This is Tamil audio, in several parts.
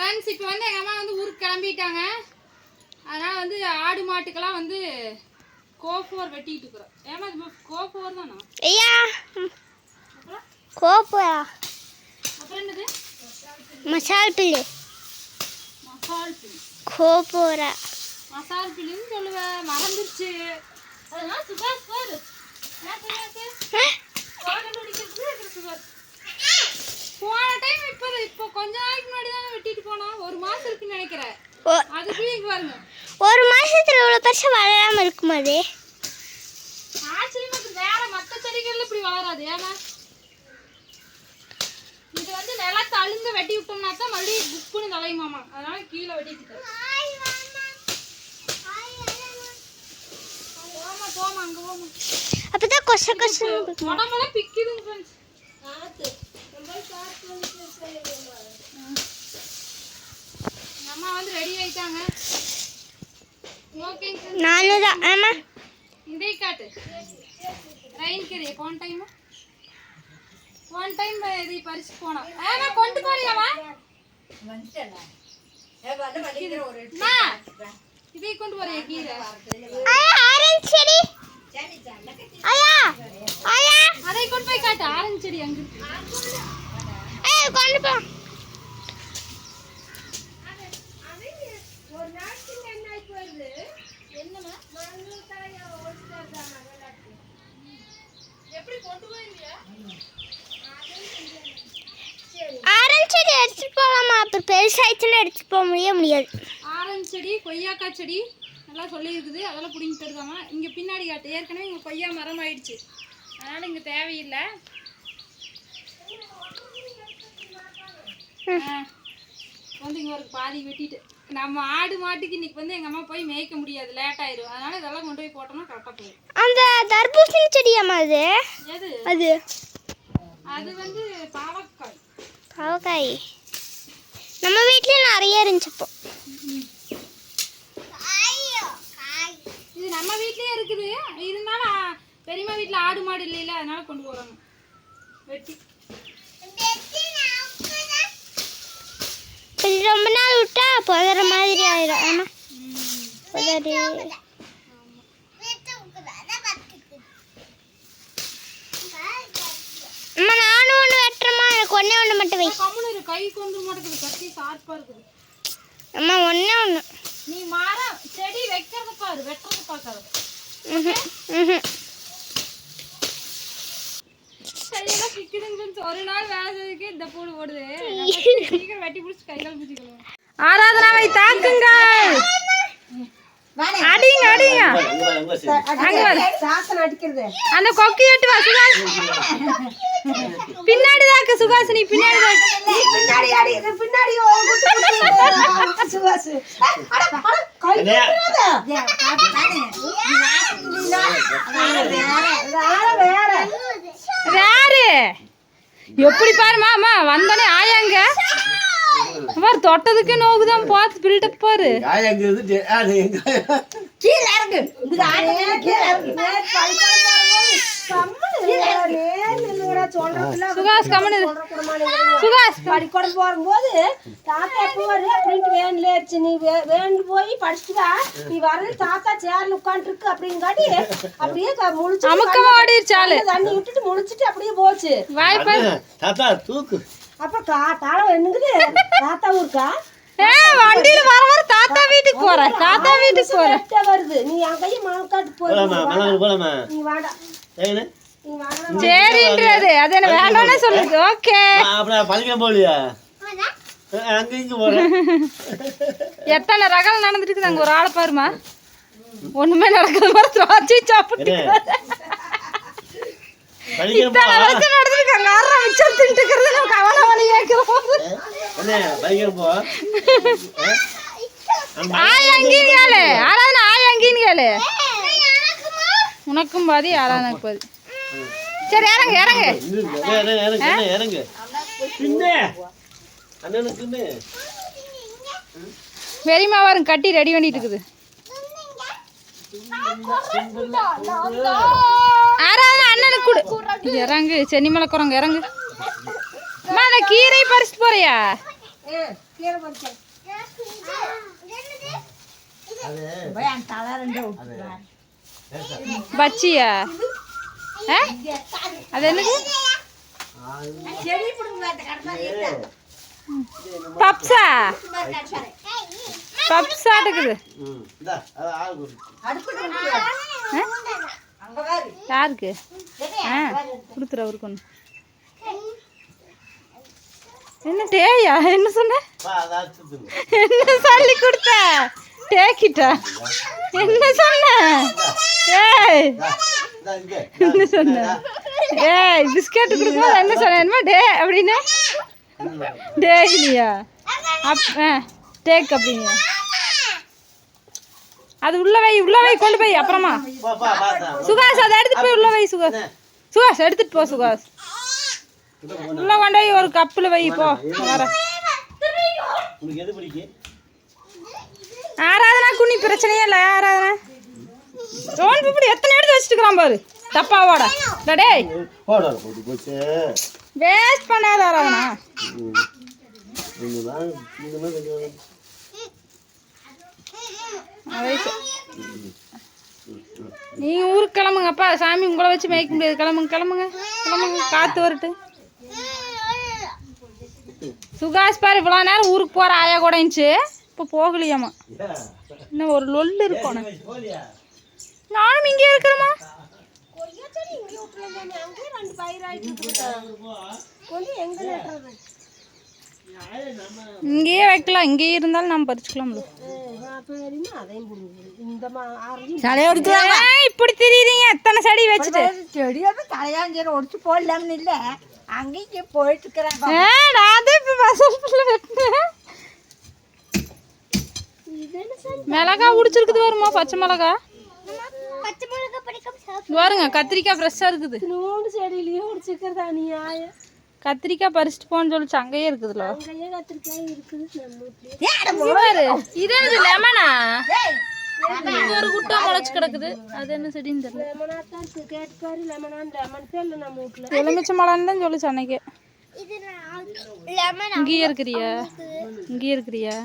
ஃப்ரெண்ட்ஸ் இப்போ வந்து எங்கள் அம்மா வந்து ஊருக்கு கிளம்பிட்டாங்க. அதனால் வந்து ஆடு மாட்டுக்கெல்லாம் வந்து கோஃபோர் வெட்டிட்டு இருக்கிறோம். ஏமா இது கோஃபோர் தானா? ஐயா! கோப்பா அப்புறம் என்னது? மசால் பில்லு மசால் பில் கோப்போரா மசால் பில்லுன்னு சொல்லுவேன் மறந்துருச்சு. அதெல்லாம் சுபாஷ் பாரு. சுபாஷ். போன டைம் இப்போ இப்போ கொஞ்ச நாளைக்கு முன்னாடி தானே வெட்டிட்டு போனோம். ஒரு மாசம் இருக்குன்னு நினைக்கிறேன் அதுக்குள்ளே இங்க பாருங்க. ஒரு மாசத்துல இவ்வளோ பெருசா வளராம இருக்குமா அது? ஆச்சரியமா வேற மத்த செடிகள்ல இப்படி வளராது. ஏன்னா இது வந்து நிலத்தை அழுங்க வெட்டி விட்டோம்னா தான் மறுபடியும் புக்குன்னு தலையுமாமா அதனால கீழே வெட்டிட்டு போமா போமா அங்க போமா அப்பதான் கொச கொச உடம்பெல்லாம் பிக்குதுங்க ஃப்ரெண்ட்ஸ் அம்மா வந்து ரெடி ஆயிட்டாங்க. ஓகேங்க நானும் தான். ஆமா இதே காட்டு. ரெயின் கறி போன டைம் போன டைம் இது பறிச்சு போனோம் ஆமா கொண்டு போறியாவா அம்மா, இதை கொண்டு போறியா கீரை? ஐயா ஆரஞ்சு செடி. ஐயா ஐயா. அதை கொண்டு போய் காட்டு. ஆரஞ்சு செடி அங்க கொண்டு போ ஆரஞ்சு செடி எடுத்துட்டு போகலாமா அப்புறம் பெருசாயிடுச்சுன்னா எடுத்துட்டு போக முடிய முடியாது. ஆரஞ்சு செடி கொய்யாக்காய் செடி நல்லா சொல்லியிருக்குது. அதெல்லாம் பிடிங்கிட்டு இருக்காமா இங்கே பின்னாடி காட்டு. ஏற்கனவே இங்கே கொய்யா மரம் ஆயிடுச்சு அதனால் இங்கே தேவையில்லை. வந்து இங்க ஒரு பாதி வெட்டிட்டு. நம்ம ஆடு மாட்டுக்கு இன்னைக்கு வந்து எங்க அம்மா போய் மேய்க்க முடியாது லேட் ஆயிரும். அதனால இதெல்லாம் கொண்டு போய் போட்டோம்னா கரெக்டாக போயிடும் அந்த தர்பூசணி செடியாம்மா அது? எது? அது. அது வந்து பாவக்காய். பாவக்காய். நம்ம வீட்லயும் நிறைய இருந்துச்சு இப்போ. இது நம்ம வீட்லயே இருக்குது. இருந்தாலும் பெரியம்மா வீட்ல ஆடு மாடு இல்லைல்ல அதனால கொண்டு போறாங்க. வெட்டி. இது ரொம்ப நாள் விட்டா புதற மாதிரி ஆயிடும் ஆமா. புதறு. அம்மா நானும் ஒன்று வெட்டுறேம்மா. எனக்கு ஒன்றே ஒன்று மட்டும் வை. கை கொண்டு மாட்டேங்குது. கத்தி ஷார்ப்பா இருக்குது. அம்மா ஒன்றே ஒன்று நீ மரம் செடி வைக்கிறத பாரு. வெட்டுறத பார்க்காத செய்யறதுக்கே இந்த பூடு ஓடுது. சீக்கிரம் வெட்டி பிடிச்சி கைகால் பிடிச்சிக்கலாம் ஆராதனாவை தாக்குங்கள். அடிங்க அடிங்க. அங்க வர. அந்த கொக்கி எட்டு வா சுகாஸ். பின்னாடி தாக்கு சுகாசினி பின்னாடி தாக்கு யாரு எப்படி பாருமா அம்மா வந்தோடனே ஆயாங்க பாரு. தொட்டதுக்கு நோகுதான் பார்த்து பில்டப் பாரு. சுகாஸ் கம்மனு சுகாஸ் பள்ளிக்கூடம் போகும்போது தாத்தா வரு அப்படின்ட்டு வேன்ல ஏறிச்சு நீ வே- வேன்ல போய் படிச்சுட்டா நீ வரது தாத்தா சேர்ல உட்காந்துருக்கு அப்படிங்காட்டி அப்படியே க- முழிச்சு அமுக்கமா ஓடிருச்சு ஆளு தண்ணி விட்டுட்டு முழிச்சிட்டு அப்படியே போச்சு வாய்ப்பு தாத்தா தூக்கு அப்புறம் கா தாளம் என்னங்குது தாத்தா ஊருக்கா ஏ வண்டியில வர வர தாத்தா வீட்டுக்கு போறேன் தாத்தா வீட்டுக்கு கிட்ட வருது நீ என் கையை போலாமா போலாமா நீ வேண்டாம் சரின்றது. அது என்ன வேண்டாம்னு சொல்லுது. ஓகே. அப்புறம் பழிக்க போலியா? அங்க இங்க போறேன். எத்தனை ரகம் நடந்துட்டு அங்க? ஒரு ஆளை பாருமா ஒண்ணுமே நடக்குது மாதிரி திராட்சை சாப்பிட்டு இத்தனை வருஷம் நடந்துருக்கு அங்க ஆறா மிச்சம் தின்ட்டு இருக்கிறது நம்ம கவலை வழி கேட்கிறோம் ஆய் அங்கேயும் கேளு. ஆளான ஆய் கேளு. உனக்கும் பாதி ஆளானக்கு பாதி. சரி இறங்கு இறங்கு. இறங்கு பெரியம்மா வரும் கட்டி ரெடி பண்ணிட்டு இருக்குது. அண்ணனுக்கு கொடு. இறங்கு சென்னிமலை குரங்கு இறங்கு. அம்மா அந்த கீரை பறிச்சுட்டு போறியா? அது. பச்சியா? அது என்னது? கடற்கரை பப்ஸா பப்ஸா இருக்குது யாருக்கு? ஆ கொடுத்துரு அவருக்கு ஒன்று என்ன டேயா என்ன சொன்ன? என்ன சொல்லி கொடுத்த? டேக்கிட்டா என்ன சொன்ன? ஏய். என்ன சொன்ன? ஏய் பிஸ்கட் கொடுக்கும்போது என்ன சொன்ன என்னமா டே அப்படின்னு? டே இல்லையா அப் டேக் அப்படிங்க அது உள்ள வை உள்ள வை கொண்டு போய் அப்புறமா. சுகாஷ் அதை எடுத்துட்டு போய் உள்ள வை சுகாஷ். சுகாஷ் எடுத்துட்டு போ சுகாஷ். உள்ள கொண்டு போய் ஒரு கப்பில் வை போ. வர உனக்கு எது பிடிக்கும்? ஆராதனா குனி பிரச்சனையே இல்லை ஆராதனா. ஜோன் இப்படி எத்தனை எடுத்து வச்சுட்டுக்கிறான் பாரு. தப்பாவோட இந்த வேஸ்ட் பண்ணாத ஆராதனா. நீங்க ஊருக்கு கிளம்புங்கப்பா. சாமி உங்களை வச்சு மேய்க்க முடியாது. கிளம்புங்க கிளம்புங்க கிளம்புங்க. காத்து வரட்டு. சுகாஷ் பாரு இவ்வளோ நேரம் ஊருக்கு போற ஆயா கூட இருந்துச்சு. இப்போ போகலையாமா இன்னும் ஒரு லொல்லு இருக்கணும். நானும் இங்கே நட்டுறது? இங்கேயே வைக்கலாம். இங்கேயே இருந்தாலும் நம்ம பறிச்சுக்கலாம்ல இப்படி தெரியுறீங்க எத்தனை செடி வச்சுட்டு. செடியோட தலையாஞ்சேரி ஒடிச்சு போடலாம்னு இல்லை. அங்கேயே போயிட்டு இருக்கிறாங்க ஏ, நான் தான் இப்போ வெட்டினேன் மிளகா உடிச்சிருக்குது வருமா பச்சை மிளகா. பாருங்க கத்திரிக்காய் ஃப்ரெஷ்ஷாக இருக்குது. நூண்டு செடியிலேயே ஒடிச்சிருக்கிறதா நீ ஆய கத்திரிக்காய் பறிச்சுட்டு போன்னு சொல்லிச்சு அங்கேயே இருக்குதுல்ல அங்கேயே கத்திரிக்காய் இருக்குது நம்ம வீட்லயே. பாரு இது என்னது லெமனா? இது ஒரு குட்டா முளைச்சு கிடக்குது. அது என்ன செடின்னு தெரியல. எலுமிச்சை மலைன்னு தான் சொல்லிச்சு அன்னைக்கு இது லெமன்? இங்கேயே இருக்கிறியா? இங்கேயே இருக்கிறியா?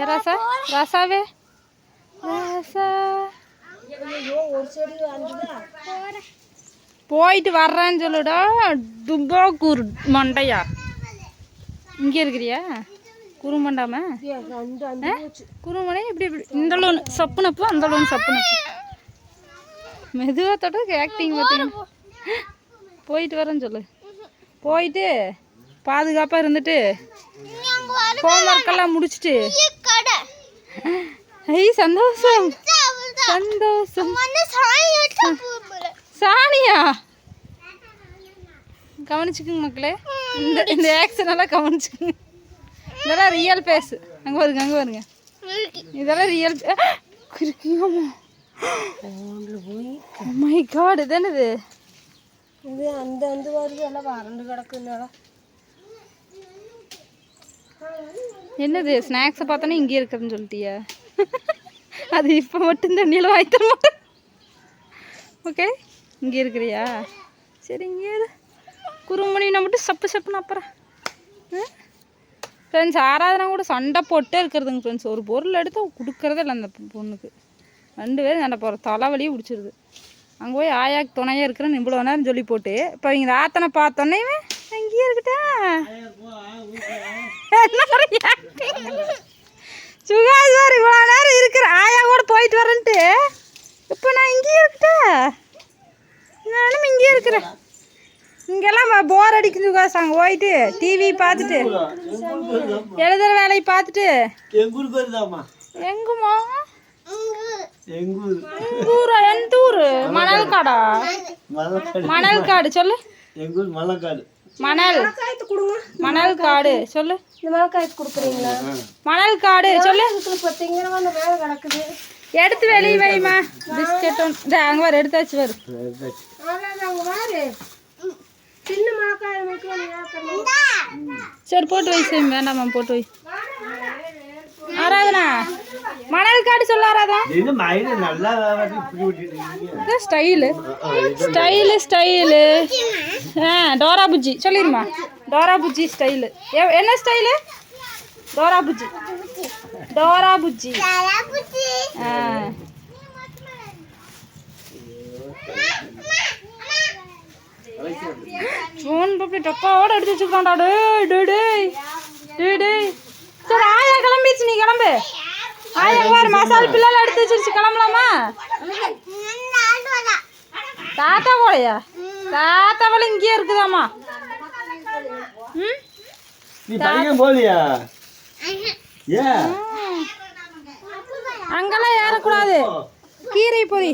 ராசா ராசாவே. ராசா. போயிட்டு வர்றேன்னு சொல்லுடா துபாக்கூர் மண்டையா? இங்கே இருக்கிறியா? அந்த போச்சு குறுமனை இப்படி இப்படி. இந்த லோன் சப்புனப்பு அந்த லோன் சப்புனப்பு மெதுவாக தொட்டு ஆக்டிங் பார்த்தீங்கன்னா. போயிட்டு வரேன்னு சொல்லு. போயிட்டு பாதுகாப்பாக இருந்துட்டு ஹோம்ஒர்க்கெல்லாம் முடிச்சுட்டு. கடை. ஐய் சந்தோஷம். சந்தோஷம். சாணியா? கவனிச்சுக்குங்க மக்களே. இந்த இந்த ஆக்ஷன் எல்லாம் கவனிச்சுக்குங்க. இதெல்லாம் ரியல் ஃபேஸ் அங்கே வருங்க அங்கே வருங்க இதெல்லாம் ரியல் இருக்குங்கம்மா மை காட் இது என்னது? இது அந்த அந்த வருது எல்லாம் வறண்டு கிடக்குனால என்னது ஸ்நாக்ஸை பார்த்தோன்னே இங்கே இருக்குதுன்னு சொல்லிட்டியா? அது இப்போ மட்டும் தண்ணியில் வாங்கி தர ஓகே இங்கே இருக்கிறியா? சரி இங்கே குறுமணினா மட்டும் சப்பு சப்புன்னு அப்புறம். ஃப்ரெண்ட்ஸ் ஆராதனா கூட சண்டை போட்டே இருக்கிறதுங்க ஃப்ரெண்ட்ஸ் ஒரு பொருள் எடுத்து கொடுக்கறதே இல்லை அந்த பொண்ணுக்கு. ரெண்டு பேரும் சண்டை போகிற தலைவலியே பிடிச்சிருது. அங்கே போய் ஆயாக்கு துணையாக இருக்கிறேன்னு இவ்வளோ நேரம் சொல்லி போட்டு இப்போ இங்கே ஆத்தனை பார்த்தோன்னே இவன் அங்கேயே இருக்கட்டா? சார் இவ்வளோ நேரம் இருக்கிற ஆயா கூட போயிட்டு வரேன்ட்டு. இப்போ நான் இங்கேயே இருக்கட்டா? நானும் இங்கேயே இருக்கிறேன். இங்கெல்லாம் போர் அடிக்குது சுகாஸ் அங்கே போயிட்டு டிவி பார்த்துட்டு எழுதுற வேலையை பார்த்துட்டு. எங்குமா? எங்கூர். எந்த ஊர்? மணல் காடா மணல் காடு. சொல்லு. எங்கூர் மணல் காய்த்து கொடுங்க. மணல் காடு சொல்லு. இந்த மாதிரி காய்த்து கொடுக்குறீங்களா? மணல் காடு சொல்லு. பார்த்தீங்கன்னா அந்த மேலே கிடக்குது. எடுத்து வெளியே வைமா பிஸ்கெட் ஒன்று அங்கே வர எடுத்தாச்சு வரு சரி போட்டு வை சேம். வேண்டாம்மா போட்டு வை. ஆராதனா மணல் காடு சொல்ல ஆராதா. ஸ்டைலு ஸ்டைலு ஸ்டைலு ஆ டோரா புஜ்ஜி சொல்லிடுமா டோரா புஜ்ஜி ஸ்டைலு. என்ன style? Dora Bujji. Dora Bujji. ஆ. ஃபோன் பப்பி டப்பாவோட எடுத்து வச்சுக்கிறான்டா டேய் டேய் டேய். டேய் டேய். சரி ஆயா கிளம்பிச்சு நீ கிளம்பு. ஆயா பாரு மசால் பிள்ளைல எடுத்து வச்சிருச்சு கிளம்பலாமா? தாத்தா போலையா? தாத்தா போல இங்கேயே இருக்குதாம்மா. ம் நீ பையன் போலியா ஏன் அங்கெல்லாம் ஏறக்கூடாது. கீரை பொறி.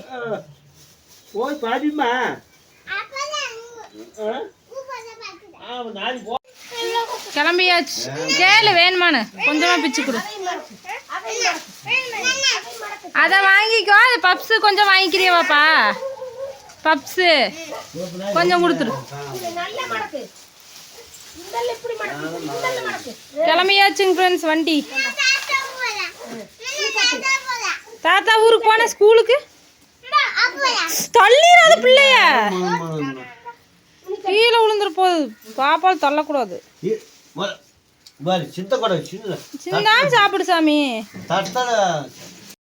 போய் பாதிமா நாளைக்கு போ கிளம்பியாச்சு. கேளு வேணுமானு கொஞ்சமா பிச்சு கொடு. அதை வாங்கிக்கோ. அது பப்ஸு கொஞ்சம் வாங்கிக்கிறியா பாப்பா பப்ஸு கொஞ்சம் கொடுத்துரு. கிளம்பியாச்சுங்க ஃப்ரெண்ட்ஸ் வண்டி. தாத்தா ஊருக்கு போன ஸ்கூலுக்கு? தள்ளிடாத பிள்ளைய. கீழே விழுந்துற போகுது பாப்பால் தள்ளக்கூடாது. சின்ன சாப்பிடு சாமி.